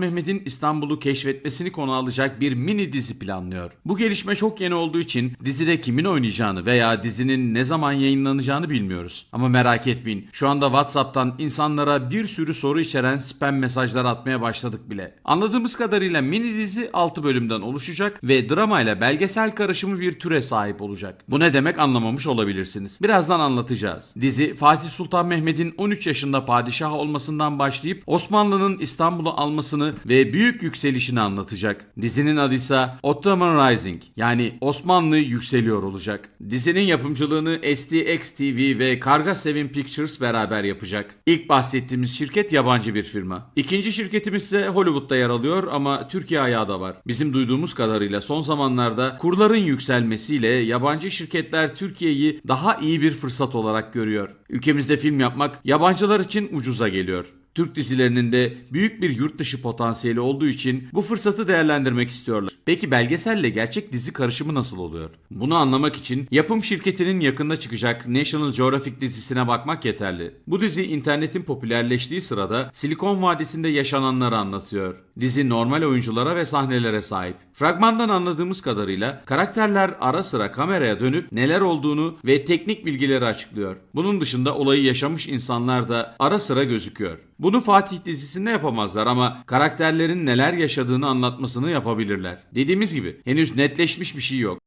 Mehmet'in İstanbul'u keşfetmesini konu alacak bir mini dizi planlıyor. Bu gelişme çok yeni olduğu için dizide kimin oynayacağını veya dizinin ne zaman yayınlanacağını bilmiyoruz. Ama merak etmeyin. Şu anda WhatsApp'tan insanlara bir sürü soru içeren spam mesajlar atmaya başladık bile. Anladığımız kadarıyla mini dizi 6 bölümden oluşacak ve drama ile belgesel karışımı bir türe sahip olacak. Bu ne demek anlamamış olabilirsiniz. Birazdan anlatacağız. Dizi Fatih Sultan Mehmet'in 13 yaşında padişah olmasından başlayıp Osmanlı'nın İstanbul'u almasını ve büyük yükselişini anlatacak. Dizinin adı ise Ottoman Rising yani Osmanlı yükseliyor olacak. Dizinin yapımcılığını STX TV ve Karga Sevin Pictures beraber yapacak. İlk bahsettiğimiz şirket yabancı bir firma. İkinci şirketimiz ise Hollywood'da yer alıyor ama Türkiye ayağı da var. Bizim duyduğumuz kadarıyla son zamanlarda kurların yükselmesiyle yabancı şirketler Türkiye'yi daha iyi bir fırsat olarak görüyor. Ülkemizde film yapmak yabancılar için ucuza geliyor. Türk dizilerinin de büyük bir yurt dışı potansiyeli olduğu için bu fırsatı değerlendirmek istiyorlar. Peki belgeselle gerçek dizi karışımı nasıl oluyor? Bunu anlamak için yapım şirketinin yakında çıkacak National Geographic dizisine bakmak yeterli. Bu dizi internetin popülerleştiği sırada Silikon Vadisi'nde yaşananları anlatıyor. Dizi normal oyunculara ve sahnelere sahip. Fragmandan anladığımız kadarıyla karakterler ara sıra kameraya dönüp neler olduğunu ve teknik bilgileri açıklıyor. Bunun dışında olayı yaşamış insanlar da ara sıra gözüküyor. Bunu Fatih dizisinde yapamazlar ama karakterlerin neler yaşadığını anlatmasını yapabilirler. Dediğimiz gibi henüz netleşmiş bir şey yok.